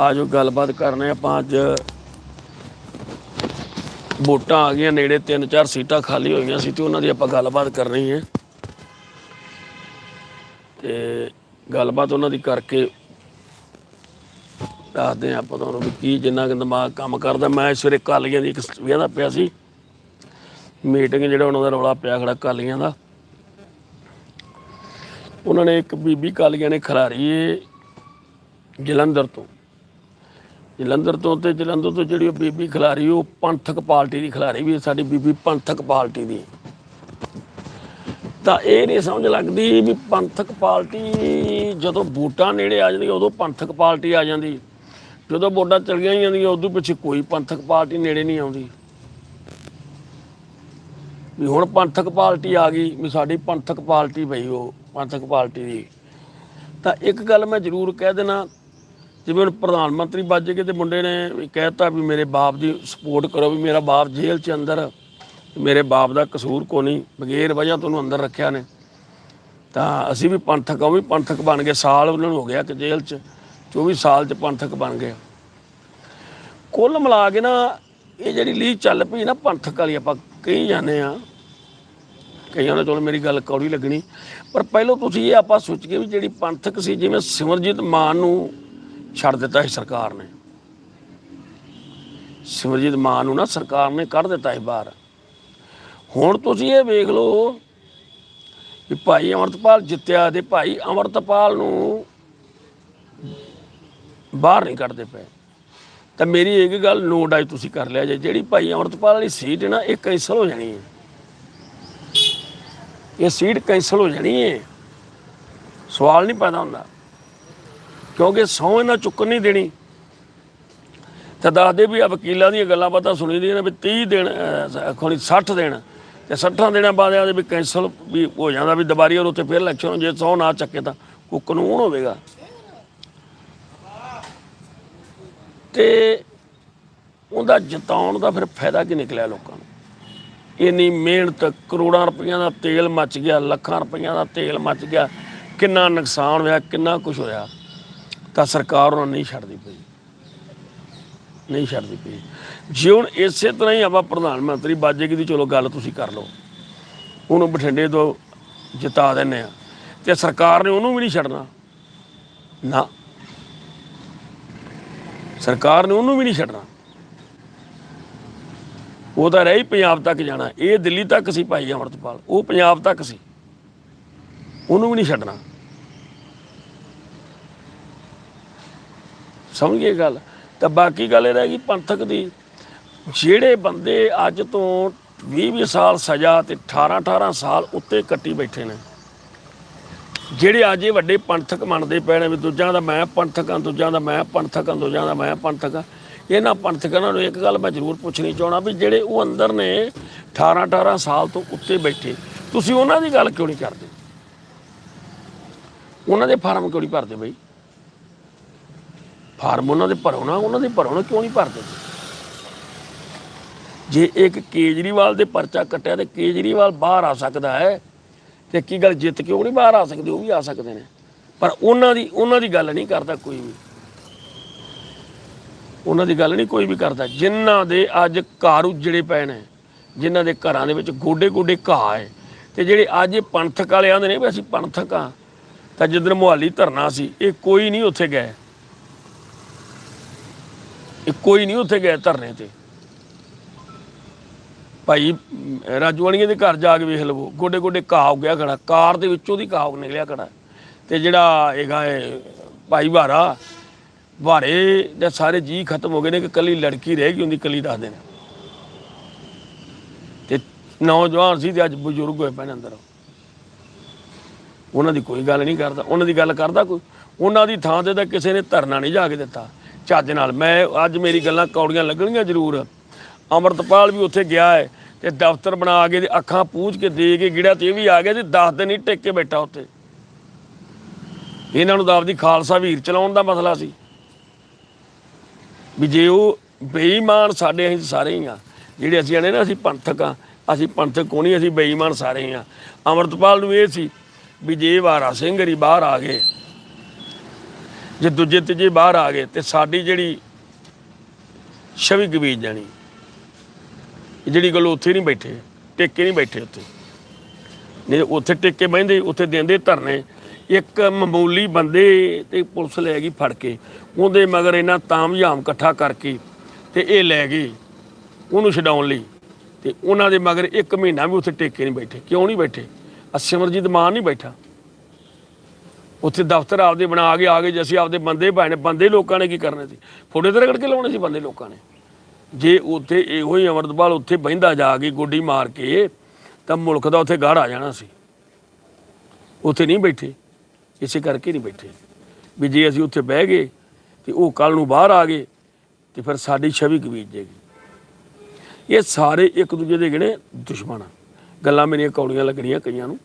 ਆਜੋ ਗੱਲਬਾਤ ਕਰਨੇ ਆਪਾਂ ਅੱਜ। ਵੋਟਾਂ ਆ ਗਈਆਂ ਨੇੜੇ ਤਿੰਨ ਚਾਰ ਸੀਟਾਂ ਖਾਲੀ ਹੋਈਆਂ ਸੀ ਤੇ ਉਹਨਾਂ ਦੀ ਆਪਾਂ ਗੱਲਬਾਤ ਕਰਨੀ ਹੈ। ਤੇ ਗੱਲਬਾਤ ਉਹਨਾਂ ਦੀ ਕਰਕੇ ਦੱਸਦੇ ਹਾਂ ਆਪਾਂ ਤੁਹਾਨੂੰ ਵੀ ਕੀ ਜਿੰਨਾ ਕਿ ਦਿਮਾਗ ਕੰਮ ਕਰਦਾ। ਮੈਂ ਸਵੇਰੇ ਕਾਲੀਆਂ ਦੀ ਇੱਕ ਵੇਖਦਾ ਪਿਆ ਸੀ। ਮੀਟਿੰਗ ਜਿਹੜਾ ਉਹਨਾਂ ਦਾ ਰੌਲਾ ਪਿਆ ਖੜਾ ਕਾਲੀਆਂ ਦਾ। ਉਹਨਾਂ ਨੇ ਇੱਕ ਬੀਬੀ ਕਾਲੀਆਂ ਨੇ ਖਿਲਾਰੀ ਏ ਜਲੰਧਰ ਤੋਂ। ਜਲੰਧਰ ਤੋਂ ਤੇ ਜਲੰਧਰ ਤੋਂ ਜਿਹੜੀ ਉਹ ਬੀਬੀ ਖਿਲਾਰੀ, ਉਹ ਪੰਥਕ ਪਾਰਟੀ ਦੀ ਖਿਲਾਰੀ ਵੀ ਸਾਡੀ ਬੀਬੀ ਪੰਥਕ ਪਾਰਟੀ ਦੀ। ਤਾਂ ਇਹ ਨਹੀਂ ਸਮਝ ਲੱਗਦੀ ਵੀ ਪੰਥਕ ਪਾਰਟੀ ਜਦੋਂ ਵੋਟਾਂ ਨੇੜੇ ਆ ਜਾਂਦੀ, ਉਦੋਂ ਪੰਥਕ ਪਾਰਟੀ ਆ ਜਾਂਦੀ। ਜਦੋਂ ਵੋਟਾਂ ਚਲੀਆਂ ਹੀ ਜਾਂਦੀਆਂ, ਉਦੋਂ ਪਿੱਛੇ ਕੋਈ ਪੰਥਕ ਪਾਰਟੀ ਨੇੜੇ ਨਹੀਂ ਆਉਂਦੀ। ਵੀ ਹੁਣ ਪੰਥਕ ਪਾਰਟੀ ਆ ਗਈ, ਵੀ ਸਾਡੀ ਪੰਥਕ ਪਾਰਟੀ ਬਈ ਉਹ, ਪੰਥਕ ਪਾਰਟੀ ਦੀ। ਤਾਂ ਇੱਕ ਗੱਲ ਮੈਂ ਜ਼ਰੂਰ ਕਹਿ ਦੇਣਾ ਜਿਵੇਂ ਹੁਣ ਪ੍ਰਧਾਨ ਮੰਤਰੀ ਵੱਜ ਗਏ ਤੇ ਮੁੰਡੇ ਨੇ ਵੀ ਕਹਿਤਾ ਵੀ ਮੇਰੇ ਬਾਪ ਦੀ ਸਪੋਰਟ ਕਰੋ ਵੀ ਮੇਰਾ ਬਾਪ ਜੇਲ੍ਹ 'ਚ ਅੰਦਰ ਮੇਰੇ ਬਾਪ ਦਾ ਕਸੂਰ ਕੋ ਨਹੀਂ, ਬਗੈਰ ਵਜ੍ਹਾ ਤੋਂ ਉਹਨੂੰ ਅੰਦਰ ਰੱਖਿਆ ਨੇ। ਤਾਂ ਅਸੀਂ ਵੀ ਪੰਥਕ ਆ, ਉਹ ਵੀ ਪੰਥਕ ਬਣ ਗਏ, ਸਾਲ ਉਹਨਾਂ ਨੂੰ ਹੋ ਗਿਆ ਕਿ ਜੇਲ੍ਹ 'ਚ 24 ਸਾਲ 'ਚ ਪੰਥਕ ਬਣ ਗਏ। ਕੁੱਲ ਮਿਲਾ ਕੇ ਨਾ, ਇਹ ਜਿਹੜੀ ਲੀਹ ਚੱਲ ਪਈ ਨਾ ਪੰਥਕ ਵਾਲੀ, ਆਪਾਂ ਕਹੀ ਜਾਂਦੇ ਆ ਕਈਆਂ ਨੇ ਚਲੋ ਮੇਰੀ ਗੱਲ ਕੌੜੀ ਲੱਗਣੀ, ਪਰ ਪਹਿਲਾਂ ਤੁਸੀਂ ਇਹ ਆਪਾਂ ਸੋਚ ਕੇ ਵੀ ਜਿਹੜੀ ਪੰਥਕ ਸੀ, ਜਿਵੇਂ ਸਿਮਰਜੀਤ ਮਾਨ ਨੂੰ ਛੱਡ ਦਿੱਤਾ ਸੀ ਸਰਕਾਰ ਨੇ। ਸਿਮਰਜੀਤ ਮਾਨ ਨੂੰ ਨਾ ਸਰਕਾਰ ਨੇ ਕੱਢ ਦਿੱਤਾ ਸੀ ਬਾਹਰ। ਹੁਣ ਤੁਸੀਂ ਇਹ ਵੇਖ ਲਓ ਕਿ ਭਾਈ ਅਮਰਤਪਾਲ ਜਿੱਤਿਆ ਤੇ ਭਾਈ ਅਮਰਤਪਾਲ ਨੂੰ ਬਾਹਰ ਨਹੀਂ ਕੱਢਦੇ ਪਏ। ਤਾਂ ਮੇਰੀ ਇੱਕ ਗੱਲ ਨੋਟ ਆਈ ਤੁਸੀਂ ਕਰ ਲਿਆ ਜੇ, ਜਿਹੜੀ ਭਾਈ ਅਮਰਤਪਾਲ ਵਾਲੀ ਸੀਟ ਹੈ ਨਾ, ਇਹ ਕੈਂਸਲ ਹੋ ਜਾਣੀ ਹੈ। ਇਹ ਸੀਟ ਕੈਂਸਲ ਹੋ ਜਾਣੀ ਹੈ। ਸਵਾਲ ਨਹੀਂ ਪੈਦਾ ਹੁੰਦਾ। ਕਿਉਂਕਿ ਸਹੁੰ ਇਹਨਾਂ ਚੁੱਕਣ ਨਹੀਂ ਦੇਣੀ। ਤਾਂ ਦੱਸਦੇ ਵੀ ਆ ਵਕੀਲਾਂ ਦੀਆਂ ਗੱਲਾਂ ਬਾਤਾਂ ਸੁਣੀ ਦੀਆਂ ਨੇ ਵੀ 30 ਦਿਨ ਖੋਣੀ 60 ਦਿਨ ਤੇ 60 ਦਿਨਾਂ ਬਾਅਦ ਆ ਵੀ ਕੈਂਸਲ ਵੀ ਹੋ ਜਾਂਦਾ ਵੀ ਦੁਬਾਰੀ ਔਰ ਉੱਥੇ ਫਿਰ ਇਲੈਕਸ਼ਨ ਜੇ ਸਹੁੰ ਨਾ ਚੱਕੇ ਤਾਂ ਕੋਈ ਕਾਨੂੰਨ ਹੋਵੇਗਾ? ਤੇ ਉਹਦਾ ਜਿਤਾਉਣ ਦਾ ਫਿਰ ਫਾਇਦਾ ਕੀ ਨਿਕਲਿਆ ਲੋਕਾਂ ਨੂੰ? ਇੰਨੀ ਮਿਹਨਤ, ਕਰੋੜਾਂ ਰੁਪਈਆਂ ਦਾ ਤੇਲ ਮੱਚ ਗਿਆ, ਲੱਖਾਂ ਰੁਪਈਆਂ ਦਾ ਤੇਲ ਮੱਚ ਗਿਆ, ਕਿੰਨਾ ਨੁਕਸਾਨ ਹੋਇਆ, ਕਿੰਨਾ ਕੁਝ ਹੋਇਆ? ਤਾਂ ਸਰਕਾਰ ਉਹਨਾਂ ਨਹੀਂ ਛੱਡਦੀ ਪਈ। ਨਹੀਂ ਛੱਡਦੀ ਪਈ। ਜੇ ਹੁਣ ਇਸੇ ਤਰ੍ਹਾਂ ਹੀ ਆਪਾਂ ਪ੍ਰਧਾਨ ਮੰਤਰੀ ਬਾਜੇਗੀ ਦੀ ਚਲੋ ਗੱਲ ਤੁਸੀਂ ਕਰ ਲਓ। ਉਹਨੂੰ ਬਠਿੰਡੇ ਤੋਂ ਜਿਤਾ ਦਿੰਨੇ ਆ। ਤੇ ਸਰਕਾਰ ਨੇ ਉਹਨੂੰ ਵੀ ਨਹੀਂ ਛੱਡਣਾ। ਨਾ। ਸਰਕਾਰ ਨੇ ਉਹਨੂੰ ਵੀ ਨਹੀਂ ਛੱਡਣਾ। ਉਹ ਤਾਂ ਰਹੀ ਪੰਜਾਬ ਤੱਕ ਜਾਣਾ। ਇਹ ਦਿੱਲੀ ਤੱਕ ਸੀ ਭਾਈ ਅਮਰਤਪਾਲ। ਉਹ ਪੰਜਾਬ ਤੱਕ ਸੀ। ਉਹਨੂੰ ਵੀ ਨਹੀਂ ਛੱਡਣਾ। ਸਮਝ ਗਏ ਗੱਲ। ਤਾਂ ਬਾਕੀ ਗੱਲ ਇਹ ਰਹਿ ਗਈ ਪੰਥਕ ਦੀ। ਜਿਹੜੇ ਬੰਦੇ ਅੱਜ ਤੋਂ 20-20 ਸਾਲ ਸਜ਼ਾ ਤੇ 18-18 ਸਾਲ ਉੱਤੇ ਕੱਟੀ ਬੈਠੇ ਨੇ। ਜਿਹੜੇ ਅੱਜ ਇਹ ਵੱਡੇ ਪੰਥਕ ਮੰਨਦੇ ਪਏ ਨੇ ਵੀ ਦੂਜਿਆਂ ਦਾ ਮੈਂ ਪੰਥਕ ਹਾਂ, ਦੂਜਿਆਂ ਦਾ ਮੈਂ ਪੰਥਕ ਹਾਂ, ਦੂਜਿਆਂ ਦਾ ਮੈਂ ਪੰਥਕ ਹਾਂ। ਇਹਨਾਂ ਪੰਥਕਾਂ ਨੂੰ ਇੱਕ ਗੱਲ ਮੈਂ ਜ਼ਰੂਰ ਪੁੱਛਣੀ ਚਾਹਣਾ ਵੀ ਜਿਹੜੇ ਉਹ ਅੰਦਰ ਨੇ 18 18 ਸਾਲ ਤੋਂ ਉੱਤੇ ਬੈਠੇ, ਤੁਸੀਂ ਉਹਨਾਂ ਦੀ ਗੱਲ ਕਿਉਂ ਨਹੀਂ ਕਰਦੇ? ਉਹਨਾਂ ਦੇ ਫਾਰਮ ਕਿਉਂ ਨਹੀਂ ਭਰਦੇ ਬਈ? ਫਾਰਮ ਉਹਨਾਂ ਦੇ ਭਰੋ ਨਾ, ਉਹਨਾਂ ਦੇ ਭਰੋ ਨਾ, ਕਿਉਂ ਨਹੀਂ ਭਰਦੇ? ਜੇ ਇੱਕ ਕੇਜਰੀਵਾਲ ਦੇ ਪਰਚਾ ਕੱਟਿਆ ਤੇ ਕੇਜਰੀਵਾਲ ਬਾਹਰ ਆ ਸਕਦਾ ਹੈ, ਤੇ ਕੀ ਗੱਲ ਜਿੱਤ ਕਿਉਂ ਨਹੀਂ ਬਾਹਰ ਆ ਸਕਦੇ, ਉਹ ਵੀ ਆ ਸਕਦੇ ਨੇ। ਪਰ ਉਹਨਾਂ ਦੀ ਉਹਨਾਂ ਦੀ ਗੱਲ ਨਹੀਂ ਕਰਦਾ ਕੋਈ ਵੀ। ਉਹਨਾਂ ਦੀ ਗੱਲ ਨਹੀਂ ਕੋਈ ਵੀ ਕਰਦਾ। ਜਿਨ੍ਹਾਂ ਦੇ ਅੱਜ ਘਰ ਉਜੜੇ ਪਏ ਨੇ, ਜਿਨ੍ਹਾਂ ਦੇ ਘਰਾਂ ਦੇ ਵਿੱਚ ਗੋਡੇ ਗੋਡੇ ਘਾਹ ਹੈ, ਤੇ ਜਿਹੜੇ ਅੱਜ ਇਹ ਪੰਥਕ ਵਾਲੇ ਆਂਦੇ ਨੇ ਵੀ ਅਸੀਂ ਪੰਥਕ ਆ, ਤਾਂ ਜਿੱਦਣ ਮੁਹਾਲੀ ਧਰਨਾ ਸੀ, ਇਹ ਕੋਈ ਨਹੀਂ ਉੱਥੇ ਗਏ। ਇਹ ਕੋਈ ਨਹੀਂ ਉੱਥੇ ਗਏ ਧਰਨੇ ਤੇ। ਭਾਈ ਅਮ, ਦੇ ਘਰ ਜਾ ਕੇ ਵੇਖ ਲਵੋ। ਗੋਡੇ ਗੋਡੇ ਘਾਹ ਹੋ ਗਿਆ ਖੜਾ। ਕਾਰ ਦੇ ਵਿੱਚੋਂ ਦੀ ਘਾਹ ਨਿਕਲਿਆ ਖੜਾ। ਤੇ ਜਿਹੜਾ ਹੈਗਾ ਭਾਈ ਭਾਰਾ ਭਾਰੇ ਦੇ ਸਾਰੇ ਜੀ ਖਤਮ ਹੋ ਗਏ ਨੇ ਕਿ ਕੱਲੀ ਲੜਕੀ ਰਹਿ ਗਈ ਉਹਦੀ ਕੱਲੀ ਦੱਸਦੇ ਨੇ ਤੇ ਨੌਜਵਾਨ ਸੀ ਤੇ ਅੱਜ ਬਜ਼ੁਰਗ ਹੋਏ ਪਏ ਅੰਦਰ। ਉਹਨਾਂ ਦੀ ਕੋਈ ਗੱਲ ਨਹੀਂ ਕਰਦਾ। ਉਹਨਾਂ ਦੀ ਗੱਲ ਕਰਦਾ ਕੋਈ? ਉਹਨਾਂ ਦੀ ਥਾਂ ਤੇ ਤਾਂ ਕਿਸੇ ਨੇ ਧਰਨਾ ਨਹੀਂ ਜਾ ਕੇ ਦਿੱਤਾ। ਚੱਜ ਨਾਲ। ਮੈਂ ਅੱਜ ਮੇਰੀ ਗੱਲਾਂ ਕੌੜੀਆਂ ਲੱਗਣਗੀਆਂ ਜ਼ਰੂਰ। ਅਮਰਤਪਾਲ ਵੀ ਉੱਥੇ ਗਿਆ ਹੈ ਤੇ ਦਫ਼ਤਰ ਬਣਾ ਕੇ ਤੇ ਅੱਖਾਂ ਪੂੰਝ ਕੇ ਦੇ ਕੇ ਗਿੜਿਆ ਤੇ ਇਹ ਵੀ ਆ ਗਿਆ ਤੇ 10 ਦਿਨ ਹੀ ਟਿਕ ਕੇ ਬੈਠਾ ਉੱਥੇ। ਇਹਨਾਂ ਨੂੰ ਤਾਂ ਆਪਦੀ ਖਾਲਸਾ ਵੀਰ ਚਲਾਉਣ ਦਾ ਮਸਲਾ ਸੀ। ਵੀ ਜੇ ਉਹ ਬੇਈਮਾਨ ਸਾਡੇ ਅਸੀਂ ਸਾਰੇ ਹੀ ਆ, ਜਿਹੜੇ ਅਸੀਂ ਆਨੇ ਨਾ, ਅਸੀਂ ਪੰਥਕ ਆ, ਅਸੀਂ ਪੰਥਕ ਕੋਣੀ ਅਸੀਂ ਬੇਈਮਾਨ ਸਾਰੇ ਹੀ ਆ। ਅਮਰਤਪਾਲ ਨੂੰ ਇਹ ਸੀ ਵੀ ਜੇ ਵਾਰਾ ਸਿੰਘ ਹਰੀ ਬਾਹਰ ਆ ਗਏ ਜੇ ਦੂਜੇ ਤੀਜੇ ਬਾਹਰ ਆ ਗਏ ਤੇ ਸਾਡੀ ਜਿਹੜੀ ਛਵੀ ਗਵੀਜ ਜਾਣੀ ਜਿਹੜੀ ਗੱਲ ਉੱਥੇ ਨਹੀਂ ਬੈਠੇ, ਟੇਕੇ ਨਹੀਂ ਬੈਠੇ ਉੱਥੇ। ਨਹੀਂ ਉੱਥੇ ਟੇਕੇ ਬਹਿੰਦੇ, ਉੱਥੇ ਦਿੰਦੇ ਧਰਨੇ, ਇੱਕ ਮਾਮੂਲੀ ਬੰਦੇ ਤੇ ਪੁਲਿਸ ਲੈ ਗਈ ਫੜ ਕੇ, ਉਹਦੇ ਮਗਰ ਇਹਨਾਂ ਤਾਮਝਾਮ ਇਕੱਠਾ ਕਰਕੇ ਤੇ ਇਹ ਲੈ ਗਏ ਉਹਨੂੰ ਛਡਾਉਣ ਲਈ। ਤੇ ਉਹਨਾਂ ਦੇ ਮਗਰ ਇੱਕ ਮਹੀਨਾ ਵੀ ਉੱਥੇ ਟੇਕੇ ਨਹੀਂ ਬੈਠੇ, ਕਿਉਂ ਨਹੀਂ ਬੈਠੇ? ਅਸਿਮਰਜੀਤ ਮਾਨ ਨਹੀਂ ਬੈਠਾ। ਉੱਥੇ ਦਫ਼ਤਰ ਆਪਦੇ ਬਣਾ ਕੇ, ਆ ਗਏ ਜੇ ਅਸੀਂ ਆਪਦੇ ਬੰਦੇ ਭਾਣੇ, ਬੰਦੇ ਲੋਕਾਂ ਨੇ ਕੀ ਕਰਨੇ ਸੀ? ਫੋਟੇ ਤੇ ਰਗੜ ਕੇ ਲਾਉਣੇ ਸੀ ਬੰਦੇ ਲੋਕਾਂ ਨੇ? ਜੇ ਉੱਥੇ ਇਹੋ ਹੀ ਅਮਰਤਪਾਲ ਉੱਥੇ ਬਹਿੰਦਾ ਜਾ ਕੇ ਗੋਡੀ ਮਾਰ ਕੇ, ਤਾਂ ਮੁਲਕ ਦਾ ਉੱਥੇ ਗਾੜ ਆ ਜਾਣਾ ਸੀ। ਉੱਥੇ ਨਹੀਂ ਬੈਠੇ। ਇਸੇ ਕਰਕੇ ਨਹੀਂ ਬੈਠੇ। ਵੀ ਜੇ ਅਸੀਂ ਉੱਥੇ ਬਹਿ ਗਏ, ਤੇ ਉਹ ਕੱਲ ਨੂੰ ਬਾਹਰ ਆ ਗਏ, ਤੇ ਫਿਰ ਸਾਡੀ ਛਵੀ ਕਬੀਜ ਜੇਗੀ ਇਹ ਸਾਰੇ ਇੱਕ ਦੂਜੇ ਦੇ ਜਿਹੜੇ ਦੁਸ਼ਮਣ ਗੱਲਾਂ ਮੇਰੀਆਂ ਕੌੜੀਆਂ ਲੱਗਣੀਆਂ ਕਈਆਂ ਨੂੰ।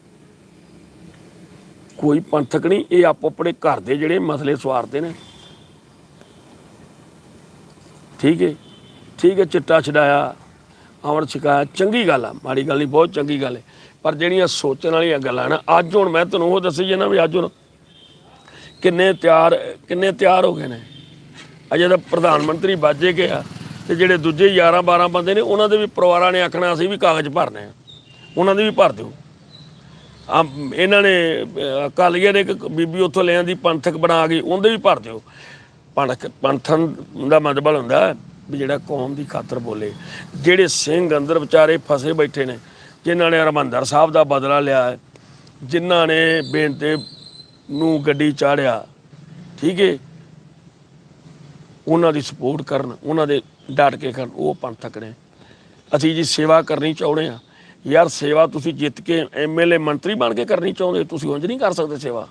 ਕੋਈ ਪੰਥਕ ਨਹੀਂ, ਇਹ ਆਪੋ ਆਪਣੇ ਘਰ ਦੇ ਜਿਹੜੇ ਮਸਲੇ ਸਵਾਰਦੇ ਨੇ। ਠੀਕ ਹੈ ਠੀਕ ਹੈ ਚਿੱਟਾ ਛਡਾਇਆ, ਅਮਰ ਛਕਾਇਆ, ਚੰਗੀ ਗੱਲ ਆ, ਮਾੜੀ ਗੱਲ ਨਹੀਂ, ਬਹੁਤ ਚੰਗੀ ਗੱਲ ਹੈ ਪਰ ਜਿਹੜੀਆਂ ਸੋਚਣ ਵਾਲੀਆਂ ਗੱਲਾਂ ਨਾ, ਅੱਜ ਹੁਣ ਮੈਂ ਤੁਹਾਨੂੰ ਉਹ ਦੱਸੀ ਜਾਣਾ ਵੀ ਅੱਜ ਹੁਣ ਕਿੰਨੇ ਤਿਆਰ ਕਿੰਨੇ ਤਿਆਰ ਹੋ ਗਏ ਨੇ। ਅਜੇ ਤਾਂ ਪ੍ਰਧਾਨ ਮੰਤਰੀ ਬਾਜੇ ਗਏ ਆ ਤੇ ਜਿਹੜੇ ਦੂਜੇ 11 12 ਬੰਦੇ ਨੇ, ਉਹਨਾਂ ਦੇ ਵੀ ਪਰਿਵਾਰਾਂ ਨੇ ਆਖਣਾ, ਅਸੀਂ ਵੀ ਕਾਗਜ਼ ਭਰਨੇ ਆ। ਉਹਨਾਂ ਦੇ ਵੀ ਭਰ ਦਿਓ। ਆ ਇਹਨਾਂ ਨੇ ਅਹ, ਅਕਾਲੀਆਂ ਨੇ ਇੱਕ ਬੀਬੀ ਉੱਥੋਂ ਲੈ ਆਂਦੀ ਪੰਥਕ ਬਣਾ ਗਈ ਉਹਦੇ ਵੀ ਭਰ ਦਿਓ। ਪੰਥ ਪੰਥਨ ਦਾ ਮਤਲਬ ਹੁੰਦਾ ਵੀ ਜਿਹੜਾ ਕੌਮ ਦੀ ਖਾਤਰ ਬੋਲੇ। ਜਿਹੜੇ ਸਿੰਘ ਅੰਦਰ ਵਿਚਾਰੇ ਫਸੇ ਬੈਠੇ ਨੇ ਜਿਨ੍ਹਾਂ ਨੇ ਹਰਮੰਦਰ ਸਾਹਿਬ ਦਾ ਬਦਲਾ ਲਿਆ ਜਿਨ੍ਹਾਂ ਨੇ ਬੇਨਤੇ ਨੂੰ ਗੱਡੀ ਚਾੜਿਆ ਠੀਕ ਹੈ ਉਹਨਾਂ ਦੀ ਸਪੋਰਟ ਕਰਨ ਉਹਨਾਂ ਦੇ ਡਟ ਕੇ ਕਰਨ ਉਹ ਪੰਥਕ ਨੇ। ਅਸੀਂ ਜੀ ਸੇਵਾ ਕਰਨੀ ਚਾਹੁੰਦੇ ਆ ਯਾਰ ਸੇਵਾ ਤੁਸੀਂ ਜਿੱਤ ਕੇ ਐਮਐਲਏ ਮੰਤਰੀ ਬਣ ਕੇ ਕਰਨੀ ਚਾਹੁੰਦੇ ਤੁਸੀਂ ਉਂਝ ਨਹੀਂ ਕਰ ਸਕਦੇ ਸੇਵਾ।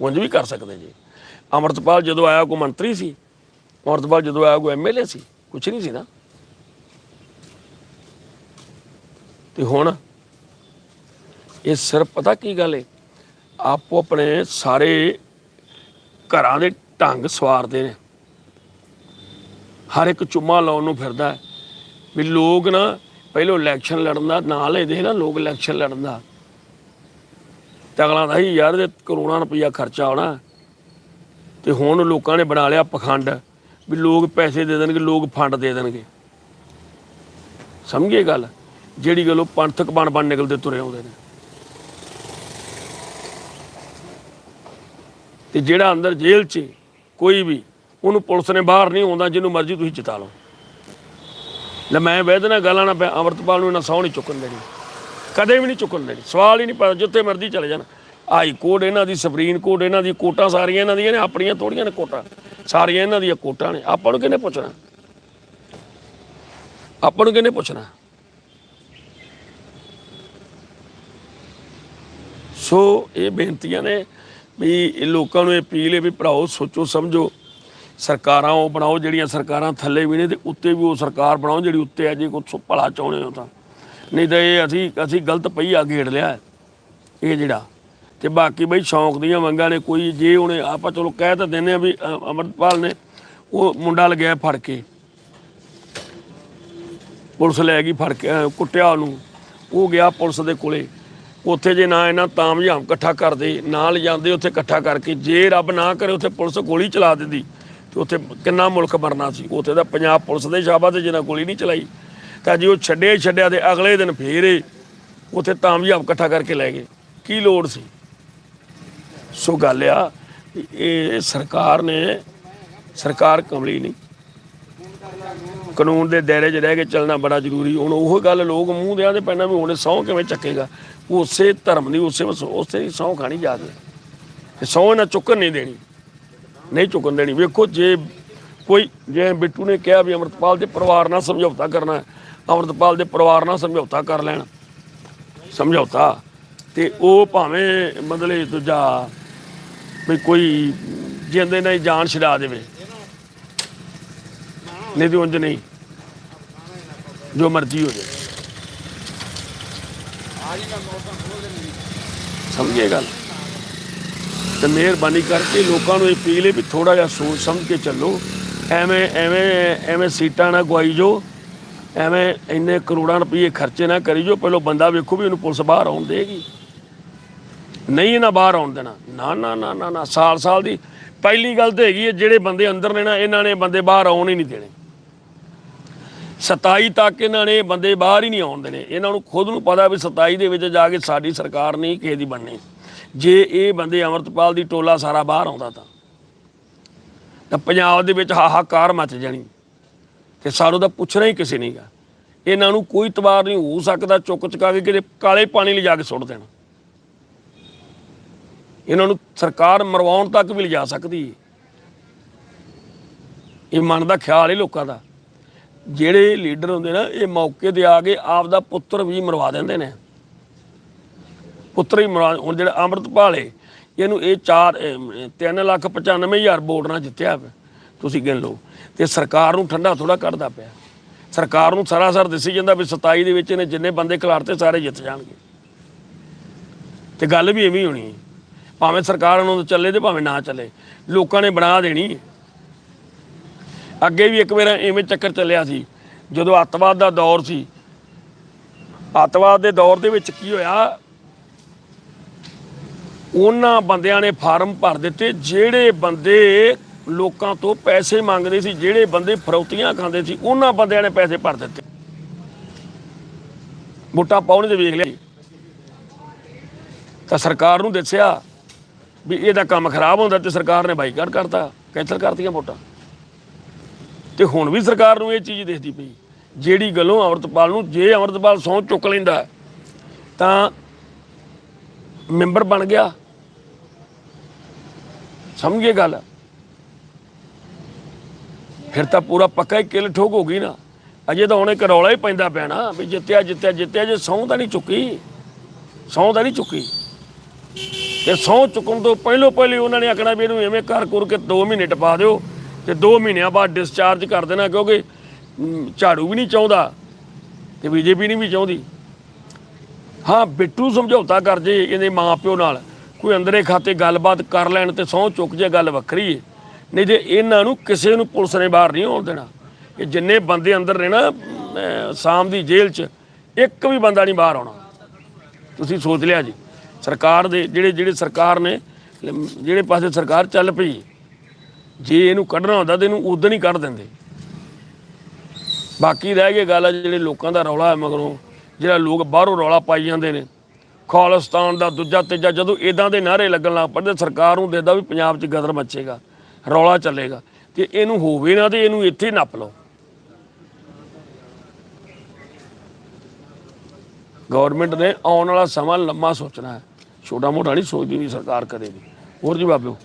ਉਂਝ ਵੀ ਕਰ ਸਕਦੇ ਜੀ। ਅਮਰਤਪਾਲ ਜਦੋਂ ਆਇਆ ਕੋਈ ਮੰਤਰੀ ਸੀ। ਅਮਰਤਪਾਲ ਜਦੋਂ ਆਇਆ ਕੋਈ ਐਮਐਲਏ ਸੀ। ਕੁਛ ਨਹੀਂ ਸੀ ਨਾ। ਤੇ ਹੁਣ ਇਹ ਸਿਰਫ ਪਤਾ ਕੀ ਗੱਲ ਹੈ ਆਪੋ ਆਪਣੇ ਸਾਰੇ ਘਰਾਂ ਦੇ ਢੰਗ ਸਵਾਰਦੇ ਨੇ। ਹਰ ਇੱਕ ਚੁੰਮਾ ਲਾਉਣ ਨੂੰ ਫਿਰਦਾ ਵੀ ਲੋਕ ਨਾ ਪਹਿਲੋਂ ਇਲੈਕਸ਼ਨ ਲੜਨ ਦਾ ਨਾਂ ਲੈਦੇ ਨਾ ਲੋਕ ਇਲੈਕਸ਼ਨ ਲੜਨ ਦਾ। ਤੇ ਅਗਲਾ ਦਾ ਹੀ ਯਾਰ ਦੇ ਕਰੋੜਾਂ ਰੁਪਈਆ ਖਰਚਾ ਆਉਣਾ, ਤੇ ਹੁਣ ਲੋਕਾਂ ਨੇ ਬਣਾ ਲਿਆ ਪਖੰਡ, ਵੀ ਲੋਕ ਪੈਸੇ ਦੇ ਦੇਣਗੇ, ਲੋਕ ਫੰਡ ਦੇ ਦੇਣਗੇ। ਸਮਝੇ ਗੱਲ? ਜਿਹੜੀ ਗੱਲ ਉਹ ਪੰਥਕ ਬਣ ਬਣ ਨਿਕਲਦੇ ਤੁਰੇ ਆਉਂਦੇ ਨੇ। ਤੇ ਜਿਹੜਾ ਅੰਦਰ ਜੇਲ੍ਹ 'ਚ ਕੋਈ ਵੀ, ਉਹਨੂੰ ਪੁਲਿਸ ਨੇ ਬਾਹਰ ਨਹੀਂ ਆਉਂਦਾ, ਜਿਹਨੂੰ ਮਰਜ਼ੀ ਤੁਸੀਂ ਚਿਤਾ ਲਓ। ਲੈ ਮੈਂ ਵੈਦਨਾ ਗੱਲਾਂ ਨਾ ਪਿਆ, ਅਮਰਤਪਾਲ ਨੂੰ ਇਹਨਾਂ ਸਹੁੰ ਨਹੀਂ ਚੁੱਕਣ ਦੇਣੀ। ਕਦੇ ਵੀ ਨਹੀਂ ਚੁੱਕਣ ਦੇਣੀ, ਸਵਾਲ ਹੀ ਨਹੀਂ ਪਤਾ ਜਿੱਥੇ ਮਰਜ਼ੀ ਚਲੇ ਜਾਣ। ਹਾਈ ਕੋਰਟ ਇਹਨਾਂ ਦੀ, ਸੁਪਰੀਮ ਕੋਰਟ ਇਹਨਾਂ ਦੀ, ਕੋਟਾਂ ਸਾਰੀਆਂ ਇਹਨਾਂ ਦੀਆਂ ਨੇ, ਆਪਣੀਆਂ ਥੋੜੀਆਂ ਨੇ ਕੋਟਾਂ। ਸਾਰੀਆਂ ਇਹਨਾਂ ਦੀਆਂ ਕੋਟਾਂ ਨੇ। ਆਪਾਂ ਨੂੰ ਕਿਹਨੇ ਪੁੱਛਣਾ? ਆਪਾਂ ਨੂੰ ਕਿਹਨੇ ਪੁੱਛਣਾ? ਸੋ ਇਹ ਬੇਨਤੀਆਂ ਨੇ ਵੀ ਇਹ ਲੋਕਾਂ ਨੂੰ ਇਹ ਅਪੀਲ ਹੈ ਵੀ ਭਰਾਓ, ਸੋਚੋ, ਸਮਝੋ। ਸਰਕਾਰਾਂ ਉਹ ਬਣਾਓ ਜਿਹੜੀਆਂ ਸਰਕਾਰਾਂ ਥੱਲੇ ਵੀ ਨੇ ਤੇ ਉੱਤੇ ਵੀ ਉਹ ਸਰਕਾਰ ਬਣਾਓ ਜਿਹੜੀ ਉੱਤੇ ਹੈ ਜੇ ਕੋਈ ਭਲਾ ਚਾਹੁੰਦੇ ਹੋ ਤਾਂ। ਨਹੀਂ ਤਾਂ ਇਹ ਅਸੀਂ ਅਸੀਂ ਗਲਤ ਪਈਆ ਗੇੜ ਲਿਆ ਇਹ ਜਿਹੜਾ। ਤੇ ਬਾਕੀ ਬਈ ਸ਼ੌਂਕ ਦੀਆਂ ਮੰਗਾਂ ਨੇ ਕੋਈ ਜੇ ਉਹਨੇ ਆਪਾਂ ਚਲੋ ਕਹਿ ਤਾਂ ਦਿੰਦੇ ਆ ਵੀ ਅ, ਅਮਰਪਾਲ ਨੇ ਉਹ ਮੁੰਡਾ ਲਗਿਆ ਫੜ ਕੇ। ਪੁਲਿਸ ਲੈ ਗਈ ਫੜ ਕੇ ਕੁੱਟਿਆ ਉਹਨੂੰ। ਉਹ ਗਿਆ ਪੁਲਿਸ ਦੇ ਕੋਲੇ। ਉੱਥੇ ਜੇ ਨਾ ਇਹਨਾਂ ਤਾਮਝਾਮ ਇਕੱਠਾ ਕਰਦੇ ਨਾ ਲਿਜਾਂਦੇ ਉੱਥੇ ਇਕੱਠਾ ਕਰਕੇ ਜੇ ਰੱਬ ਨਾ ਕਰੇ ਉੱਥੇ ਪੁਲਿਸ ਗੋਲੀ ਚਲਾ ਦਿੰਦੀ। ਤੇ ਉੱਥੇ ਕਿੰਨਾ ਮੁਲਕ ਮਰਨਾ ਸੀ, ਉੱਥੇ ਦਾ ਪੰਜਾਬ ਪੁਲਿਸ ਦੇ ਸ਼ਾਬਾ ਤੇ ਜਿਹਨਾਂ ਗੋਲੀ ਨਹੀਂ ਚਲਾਈ। ਤਾਂ ਜੇ ਉਹ ਛੱਡਿਆ ਹੀ ਛੱਡਿਆ ਤੇ ਅਗਲੇ ਦਿਨ ਫੇਰ ਇਹ ਉੱਥੇ ਤਾਮਝਾਮ ਇਕੱਠਾ ਕਰਕੇ ਲੈ ਗਏ। ਕੀ ਲੋੜ ਸੀ? ਸੋ ਗੱਲ ਆ ਇਹ ਸਰਕਾਰ ਨੇ, ਸਰਕਾਰ ਕਮਲੀ ਨਹੀਂ। ਕਾਨੂੰਨ ਦੇ ਦਾਇਰੇ 'ਚ ਰਹਿ ਕੇ ਚੱਲਣਾ ਬੜਾ ਜ਼ਰੂਰੀ। ਹੁਣ ਉਹ ਗੱਲ ਲੋਕ ਮੂੰਹ ਦਿਆਂ ਦੇ ਆਂਦੇ ਪੈਣਾ ਵੀ ਉਹਨੇ ਸਹੁੰ ਕਿਵੇਂ ਚੱਕੇਗਾ? ਉਸੇ ਧਰਮ ਦੀ ਉਸੇ ਉਸੇ ਦੀ ਸਹੁੰ ਖਾਣੀ ਜਾ ਕੇ ਤੇ ਸਹੁੰ ਇਹਨਾਂ ਚੁੱਕਣ ਨਹੀਂ ਦੇਣੀ। ਨਹੀਂ ਚੁੱਕਣ ਦੇਣੀ। ਵੇਖੋ ਜੇ ਕੋਈ ਜੇ ਬਿੱਟੂ ਨੇ ਕਿਹਾ ਵੀ ਅਮਰਤਪਾਲ ਦੇ ਪਰਿਵਾਰ ਨਾਲ ਸਮਝੌਤਾ ਕਰਨਾ ਹੈ, ਅਮਰਤਪਾਲ ਦੇ ਪਰਿਵਾਰ ਨਾਲ ਸਮਝੌਤਾ ਕਰ ਲੈਣ। ਸਮਝੌਤਾ। ਤੇ ਉਹ ਭਾਵੇਂ ਮਤਲਬ ਦੂਜਾ ਵੀ ਕੋਈ ਜਿੰਦੇ ਨਾਲ ਜਾਨ ਛਡਾ ਦੇਵੇ। ਨਹੀਂ ਤੇ ਉਂਝ ਨਹੀਂ। ਜੋ ਮਰਜ਼ੀ ਹੋ ਜਾਵੇ। ਸਮਝੇ ਗੱਲ। ਤੇ ਮਿਹਰਬਾਨੀ ਕਰਕੇ ਲੋਕਾਂ ਨੂੰ ਅਪੀਲ ਹੈ ਵੀ ਥੋੜਾ ਜਿਹਾ ਸੋਚ ਸਮਝ ਕੇ ਚੱਲੋ। ਐਵੇਂ ਐਵੇਂ ਐਵੇਂ ਸੀਟਾਂ ਨਾ ਗਵਾਈ ਜੋ ਐਵੇਂ ਇੰਨੇ ਕਰੋੜਾਂ ਰੁਪਏ ਖਰਚੇ ਨਾ ਕਰੀ ਜੋ ਪਹਿਲਾਂ ਬੰਦਾ ਵੇਖੋ ਵੀ ਉਹਨੂੰ ਪੁਲਿਸ ਬਾਹਰ ਆਉਣ ਦੇਗੀ। ਨਹੀਂ ਇਹਨਾਂ ਬਾਹਰ ਆਉਣ ਦੇਣਾ। ਨਾ ਨਾ ਨਾ ਨਾ ਨਾ, ਸਾਲ ਸਾਲ ਦੀ ਪਹਿਲੀ ਗੱਲ ਤਾਂ ਹੈਗੀ ਹੈ, ਜਿਹੜੇ ਬੰਦੇ ਅੰਦਰ ਨੇ ਨਾ, ਇਹਨਾਂ ਨੇ ਬੰਦੇ ਬਾਹਰ ਆਉਣ ਹੀ ਨਹੀਂ ਦੇਣੇ। 27 ਤੱਕ ਇਹਨਾਂ ਨੇ ਬੰਦੇ ਬਾਹਰ ਹੀ ਨਹੀਂ ਆਉਣ ਦੇਣੇ। ਇਹਨਾਂ ਨੂੰ ਖੁਦ ਨੂੰ ਪਤਾ ਵੀ 27 ਦੇ ਵਿੱਚ ਜਾ ਕੇ ਸਾਡੀ ਸਰਕਾਰ ਨਹੀਂ ਕਿਸੇ ਦੀ ਬਣਨੀ। ਜੇ ਇਹ ਬੰਦੇ ਅਮਰਤਪਾਲ ਦੀ ਟੋਲਾ ਸਾਰਾ ਬਾਹਰ ਆਉਂਦਾ ਤਾਂ। ਤਾਂ ਪੰਜਾਬ ਦੇ ਵਿੱਚ ਹਾਹਾਕਾਰ ਮਚ ਜਾਣੀ। ਤੇ ਸਾਨੂੰ ਤਾਂ ਪੁੱਛਣਾ ਹੀ ਕਿਸੇ ਨਹੀਂਗਾ ਇਹਨਾਂ ਨੂੰ ਕੋਈ ਤਵਾਰ ਨਹੀਂ ਹੋ ਸਕਦਾ ਚੁੱਕ ਚੁਕਾ ਕੇ ਕਿਤੇ ਕਾਲੇ ਪਾਣੀ ਲਿਜਾ ਕੇ ਸੁੱਟ ਦੇਣਾ। ਇਹਨਾਂ ਨੂੰ ਸਰਕਾਰ ਮਰਵਾਉਣ ਤੱਕ ਵੀ ਲਿਜਾ ਸਕਦੀ ਇਹ ਮਨ ਦਾ ਖਿਆਲ ਹੈ ਲੋਕਾਂ ਦਾ। ਜਿਹੜੇ ਲੀਡਰ ਹੁੰਦੇ ਨਾ, ਇਹ ਮੌਕੇ ਤੇ ਆ ਕੇ ਆਪ ਦਾ ਪੁੱਤਰ ਵੀ ਮਰਵਾ ਦਿੰਦੇ ਨੇ। ਉੱਤਰੀ ਹੀ ਹੁਣ ਜਿਹੜਾ ਅੰਮ੍ਰਿਤਪਾਲ ਹੈ ਇਹਨੂੰ ਇਹ 4 3 ਲੱਖ 95 ਹਜ਼ਾਰ ਵੋਟ ਨਾਲ ਜਿੱਤਿਆ ਤੁਸੀਂ ਗਿਣ ਲਓ। ਤੇ ਸਰਕਾਰ ਨੂੰ ਠੰਡਾ ਥੋੜਾ ਕੱਢਦਾ ਪਿਆ। ਸਰਕਾਰ ਨੂੰ ਸਰਾਸਰ ਦਿਸੀ ਜਾਂਦਾ ਵੀ 27 ਦੇ ਵਿੱਚ ਇਹਨੇ ਜਿੰਨੇ ਬੰਦੇ ਖਿਲਾਰਤੇ ਸਾਰੇ ਜਿੱਤ ਜਾਣਗੇ। ਤੇ ਗੱਲ ਵੀ ਐਵੇਂ ਹੋਣੀ ਭਾਵੇਂ ਸਰਕਾਰ ਨੂੰ ਚੱਲੇ ਤੇ ਭਾਵੇਂ ਨਾ ਚੱਲੇ, ਲੋਕਾਂ ਨੇ ਬਣਾ ਦੇਣੀ ਅੱਗੇ ਵੀ ਇੱਕ ਵਾਰ ਐਵੇਂ ਚੱਕਰ ਚੱਲਿਆ ਸੀ, ਜਦੋਂ ਅੱਤਵਾਦ ਦਾ ਦੌਰ ਸੀ। ਅੱਤਵਾਦ ਦੇ ਦੌਰ ਦੇ ਵਿੱਚ ਕੀ ਹੋਇਆ? ਉਹਨਾਂ ਬੰਦਿਆਂ ਨੇ ਫਾਰਮ ਭਰ ਦਿੱਤੇ, ਜਿਹੜੇ ਬੰਦੇ ਲੋਕਾਂ ਤੋਂ ਪੈਸੇ ਮੰਗਦੇ ਸੀ, ਜਿਹੜੇ ਬੰਦੇ ਫਰੌਤੀਆਂ ਖਾਂਦੇ ਸੀ, ਉਹਨਾਂ ਬੰਦਿਆਂ ਨੇ ਪੈਸੇ ਭਰ ਦਿੱਤੇ। ਵੋਟਾਂ ਪਾਉਣੇ ਤੇ ਵੇਖ ਲਿਆ। ਜੀ। ਤਾਂ ਸਰਕਾਰ ਨੂੰ ਦੱਸਿਆ ਵੀ ਇਹਦਾ ਕੰਮ ਖਰਾਬ ਹੁੰਦਾ ਤੇ ਸਰਕਾਰ ਨੇ ਬਾਈਕਾਟ ਕਰਤਾ, ਕੈਂਸਲ ਕਰਤੀਆਂ ਵੋਟਾਂ। ਤੇ ਹੁਣ ਵੀ ਸਰਕਾਰ ਨੂੰ ਇਹ ਚੀਜ਼ ਦੇਖਦੀ ਪਈ, ਜਿਹੜੀ ਗੱਲੋਂ ਅਮਰਤਪਾਲ ਨੂੰ, ਜੇ ਅਮਰਤਪਾਲ ਸਹੁੰ ਚੁੱਕ ਲੈਂਦਾ, ਤਾਂ ਮੈਂਬਰ ਬਣ ਗਿਆ। ਸਮਝੇ ਗੱਲ? ਫਿਰ ਤਾਂ ਪੂਰਾ ਪੱਕਾ ਹੀ ਕਿਲ ਠੋਕ ਹੋ ਗਈ ਨਾ। ਅਜੇ ਤਾਂ ਹੁਣ ਇੱਕ ਰੌਲਾ ਹੀ ਪੈਂਦਾ ਪੈਣਾ ਵੀ ਜਿੱਤਿਆ ਜਿੱਤਿਆ ਜਿੱਤਿਆ, ਜੇ ਸਹੁੰ ਤਾਂ ਨਹੀਂ ਚੁੱਕੀ। ਸਹੁੰ ਤਾਂ ਨਹੀਂ ਚੁੱਕੀ। ਤੇ ਸਹੁੰ ਚੁੱਕਣ ਤੋਂ ਪਹਿਲੋਂ ਪਹਿਲੇ ਉਹਨਾਂ ਨੇ ਆਖਣਾ ਵੀ ਇਹਨੂੰ ਐਵੇਂ ਕਰ ਕਰ ਕੇ 2 ਮਹੀਨੇ ਟਪਾ ਦਿਓ ਤੇ 2 ਮਹੀਨਿਆਂ ਬਾਅਦ ਡਿਸਚਾਰਜ ਕਰ ਦੇਣਾ ਕਿਉਂਕਿ ਝਾੜੂ ਵੀ ਨਹੀਂ ਚਾਹੁੰਦਾ ਤੇ ਬੀਜੇਪੀ ਨਹੀਂ ਵੀ ਚਾਹੁੰਦੀ। ਹਾਂ, ਬਿੱਟੂ ਸਮਝੌਤਾ ਕਰ ਜੇ ਇਹਦੇ ਮਾਪਿਓ ਨਾਲ। ਕੋਈ ਅੰਦਰੇ ਖਾਤੇ ਗੱਲਬਾਤ ਕਰ ਲੈਣ ਤੇ ਸਹੁੰ ਚੁੱਕ ਜੇ ਗੱਲ ਵੱਖਰੀ ਹੈ ਨਹੀਂ ਜੇ ਇਹਨਾਂ ਨੂੰ ਕਿਸੇ ਨੂੰ ਪੁਲਿਸ ਨੇ ਬਾਹਰ ਨਹੀਂ ਆਉਣ ਦੇਣਾ। ਇਹ ਜਿੰਨੇ ਬੰਦੇ ਅੰਦਰ ਨੇ ਨਾ ਸਾਮ ਦੀ ਜੇਲ੍ਹ 'ਚ, ਇੱਕ ਵੀ ਬੰਦਾ ਨਹੀਂ ਬਾਹਰ ਆਉਣਾ। ਤੁਸੀਂ ਸੋਚ ਲਿਆ ਜੀ। ਸਰਕਾਰ ਦੇ ਜਿਹੜੇ ਜਿਹੜੇ ਸਰਕਾਰ ਨੇ, ਜਿਹੜੇ ਪਾਸੇ ਸਰਕਾਰ ਚੱਲ ਪਈ, ਜੇ ਇਹਨੂੰ ਕੱਢਣਾ ਹੁੰਦਾ ਤੇ ਇਹਨੂੰ ਉਦੋਂ ਹੀ ਕੱਢ ਦਿੰਦੇ। ਬਾਕੀ ਰਹਿ ਗਏ ਗੱਲ ਆ ਜਿਹੜੇ ਲੋਕਾਂ ਦਾ ਰੌਲਾ ਹੈ ਮਗਰੋਂ, ਜਿਹੜਾ ਲੋਕ ਬਾਹਰੋਂ ਰੌਲਾ ਪਾਈ ਜਾਂਦੇ ਨੇ। ਖਾਲਿਸਤਾਨ ਦਾ ਦੂਜਾ ਤੀਜਾ ਜਦੋਂ ਇਦਾਂ ਦੇ ਨਾਰੇ ਲੱਗਣ ਲੱਗ ਪੜਦੇ ਸਰਕਾਰ ਨੂੰ ਦੇਦਾ ਵੀ ਪੰਜਾਬ 'ਚ ਗਦਰ ਮੱਚੇਗਾ, ਰੌਲਾ ਚੱਲੇਗਾ ਤੇ ਇਹਨੂੰ ਹੋਵੇ ਨਾ ਤੇ ਇਹਨੂੰ ਇੱਥੇ ਨੱਪ ਲਓ। ਗਵਰਨਮੈਂਟ ਨੇ ਆਉਣ ਵਾਲਾ ਸਮਾਂ ਲੰਮਾ ਸੋਚਣਾ ਹੈ। ਛੋਟਾ ਮੋਟਾ ਨਹੀਂ ਸੋਚਦੀ ਨਹੀਂ ਸਰਕਾਰ ਕਦੇ ਵੀ। ਹੋਰ ਜੀ ਬਾਬਿਓ,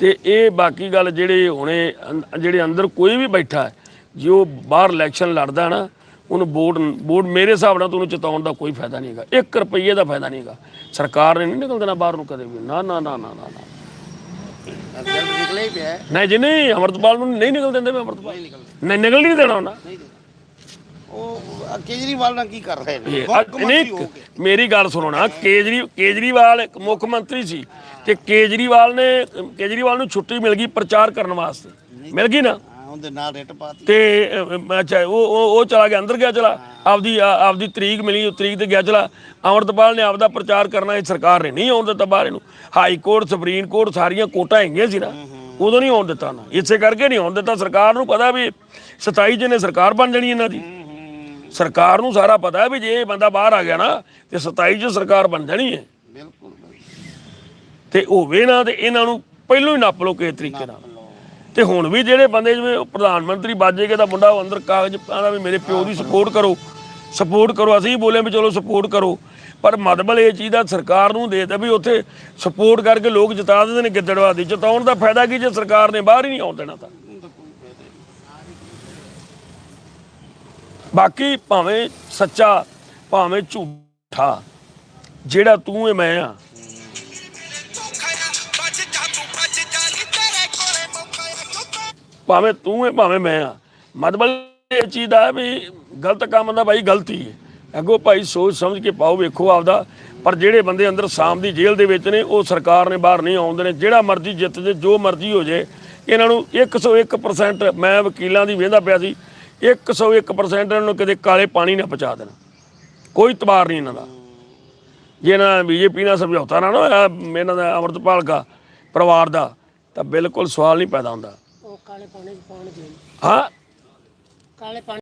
ਤੇ ਇਹ ਬਾਕੀ ਗੱਲ ਜਿਹੜੇ ਹੁਣੇ ਜਿਹੜੇ ਅੰਦਰ ਕੋਈ ਵੀ ਬੈਠਾ ਜੇ ਉਹ ਬਾਹਰ ਇਲੈਕਸ਼ਨ ਲੜਦਾ ਨਾ ਉਹਨੂੰ ਵੋਟ ਵੋਟ ਮੇਰੇ ਹਿਸਾਬ ਨਾਲ ਤੁਹਾਨੂੰ ਚਿਤਾਉਣ ਦਾ ਕੋਈ ਫਾਇਦਾ ਨਹੀਂ ਹੈਗਾ। 1 ਰੁਪਈਏ ਦਾ ਫਾਇਦਾ ਨਹੀਂ ਹੈਗਾ। ਸਰਕਾਰ ਨੇ ਨਹੀਂ ਨਿਕਲ ਦੇਣਾ ਬਾਹਰ ਨੂੰ ਕਦੇ ਵੀ। ਨਾ ਨਾ ਨਾ ਨਾ ਨਾ। ਨਹੀਂ ਜੀ ਨਹੀਂ ਅਮਰਤਪਾਲ ਨੂੰ ਨਹੀਂ ਨਿਕਲ ਦਿੰਦੇ ਮੈਂ ਅਮਰਤਪਾਲ। ਨਹੀਂ ਨਿਕਲ ਨਹੀਂ ਦੇਣਾ ਉਹਨਾਂ। ਉਹ ਕੇਜਰੀਵਾਲ ਨਾਲ ਕੀ ਕਰ ਰਹੇ ਨੇ? ਨਹੀਂ ਹੋ ਕੇ ਮੇਰੀ ਗੱਲ ਸੁਣੋ ਨਾ ਕੇਜਰੀ ਕੇਜਰੀਵਾਲ ਇੱਕ ਮੁੱਖ ਮੰਤਰੀ ਸੀ ਤੇ ਕੇਜਰੀਵਾਲ ਨੇ ਕੇਜਰੀਵਾਲ ਨੂੰ ਛੁੱਟੀ ਮਿਲ ਗਈ ਪ੍ਰਚਾਰ ਕਰਨ ਵਾਸਤੇ। ਮਿਲ ਗਈ ਨਾ? ਉਹਦੇ ਨਾਲ ਰੇਟ ਪਾਤੀ। ਤੇ ਅਹ, ਅੱਛਾ ਉਹ ਉਹ ਉਹ ਚਲਾ ਗਿਆ ਅੰਦਰ ਗਿਆ ਚਲਾ। ਆਪਦੀ ਆ- ਆਪਦੀ ਤਰੀਕ ਮਿਲੀ ਉਹ ਤਰੀਕ ਤੇ ਗਿਆ ਚਲਾ। ਅਮਰਤਪਾਲ ਨੇ ਆਪਦਾ ਪ੍ਰਚਾਰ ਕਰਨਾ ਇਹ ਸਰਕਾਰ ਨੇ ਨਹੀਂ ਆਉਣ ਦਿੱਤਾ ਬਾਹਰ ਇਹਨੂੰ ਹਾਈ ਕੋਰਟ ਸੁਪਰੀਮ ਕੋਰਟ ਸਾਰੀਆਂ ਕੋਰਟਾਂ ਹੈਗੀਆਂ ਸੀ ਨਾ ਉਦੋਂ ਨਹੀਂ ਆਉਣ ਦਿੱਤਾ ਨਾ। ਇਸੇ ਕਰਕੇ ਨਹੀਂ ਆਉਣ ਦਿੱਤਾ। ਸਰਕਾਰ ਨੂੰ ਪਤਾ ਵੀ 27 ਚ ਨੇ ਸਰਕਾਰ ਬਣ ਜਾਣੀ ਇਹਨਾਂ ਦੀ। ਸਰਕਾਰ ਨੂੰ ਸਾਰਾ ਪਤਾ ਹੈ ਵੀ ਜੇ ਇਹ ਬੰਦਾ ਬਾਹਰ ਆ ਗਿਆ ਨਾ ਤੇ 27 ਚ ਸਰਕਾਰ ਬਣ ਜਾਣੀ ਹੈ। ਬਿਲਕੁਲ ਬਿਲਕੁਲ। ਤੇ ਹੋਵੇ ਨਾ ਤੇ ਇਹਨਾਂ ਨੂੰ ਪਹਿਲੋਂ ਹੀ ਨੱਪ ਲਓ ਕਿਸੇ ਤਰੀਕੇ ਨਾਲ। ਤੇ ਹੁਣ ਵੀ ਜਿਹੜੇ ਬੰਦੇ ਜਿਵੇਂ ਉਹ ਪ੍ਰਧਾਨ ਮੰਤਰੀ ਬਾਜੇਗੇ ਦਾ ਮੁੰਡਾ ਉਹ ਅੰਦਰ ਕਾਗਜ਼ ਪਾਉਂਦਾ ਵੀ ਮੇਰੇ ਪਿਓ ਦੀ ਸਪੋਰਟ ਕਰੋ। ਸਪੋਰਟ ਕਰੋ। ਅਸੀਂ ਬੋਲੇ ਵੀ ਚਲੋ ਸਪੋਰਟ ਕਰੋ। ਪਰ ਮਤਲਬ ਇਹ ਚੀਜ਼ ਦਾ ਸਰਕਾਰ ਨੂੰ ਦੇ ਦਿੱਤਾ ਵੀ ਉੱਥੇ ਸਪੋਰਟ ਕਰਕੇ ਲੋਕ ਜਿਤਾ ਦਿੰਦੇ ਨੇ ਗਿੱਦੜਵਾ ਦੀ ਜਿਤਾਉਣ ਦਾ ਫਾਇਦਾ ਕੀ ਜੇ ਸਰਕਾਰ ਨੇ ਬਾਹਰ ਹੀ ਨਹੀਂ ਆਉਣ ਦੇਣਾ ਤਾਂ? ਬਾਕੀ ਭਾਵੇਂ ਸੱਚਾ, ਭਾਵੇਂ ਝੂਠਾ, ਜਿਹੜਾ ਤੂੰ ਇਹ ਮੈਂ ਆ ਭਾਵੇਂ ਤੂੰ ਹੈ ਭਾਵੇਂ ਮੈਂ ਆ। ਮਤਲਬ ਇਹ ਚੀਜ਼ ਦਾ ਵੀ ਗਲਤ ਕੰਮ ਦਾ ਭਾਈ ਗਲਤੀ ਹੈ ਅੱਗੋਂ ਭਾਈ ਸੋਚ ਸਮਝ ਕੇ ਪਾਓ, ਵੇਖੋ ਆਪਦਾ। ਪਰ ਜਿਹੜੇ ਬੰਦੇ ਅੰਦਰ ਸਾਮ ਦੀ ਜੇਲ੍ਹ ਦੇ ਵਿੱਚ ਨੇ, ਉਹ ਸਰਕਾਰ ਨੇ ਬਾਹਰ ਨਹੀਂ ਆਉਂਦੇ ਨੇ। ਜਿਹੜਾ ਮਰਜ਼ੀ ਜਿੱਤ ਜੇ, ਜੋ ਮਰਜ਼ੀ ਹੋ ਜੇ, ਇਹਨਾਂ ਨੂੰ 101% ਮੈਂ ਵਕੀਲਾਂ ਦੀ ਵੇਂਦਾ ਪਿਆ ਸੀ 101% ਇਹਨਾਂ ਨੂੰ ਕਿਤੇ ਕਾਲੇ ਪਾਣੀ ਨਾ ਪਹੁੰਚਾ ਦੇਣਾ। ਕੋਈ ਤਬਾਰ ਨਹੀਂ ਇਹਨਾਂ ਦਾ। ਜੇ ਇਹਨਾਂ ਬੀਜੇਪੀ ਨਾਲ ਸਮਝੌਤਾ ਨਾ ਨਾ ਹੋਇਆ, ਇਹਨਾਂ ਦਾ ਅਮਰਤਪਾਲ ਦਾ, ਪਰਿਵਾਰ ਦਾ, ਤਾਂ ਬਿਲਕੁਲ ਸਵਾਲ ਨਹੀਂ ਪੈਦਾ ਹੁੰਦਾ। ਉਹ ਕਾਲੇ ਪਾਣੀ ਚ ਪਾਉਣ ਦੇ। ਹਾਂ। ਕਾਲੇ ਪਾਣੀ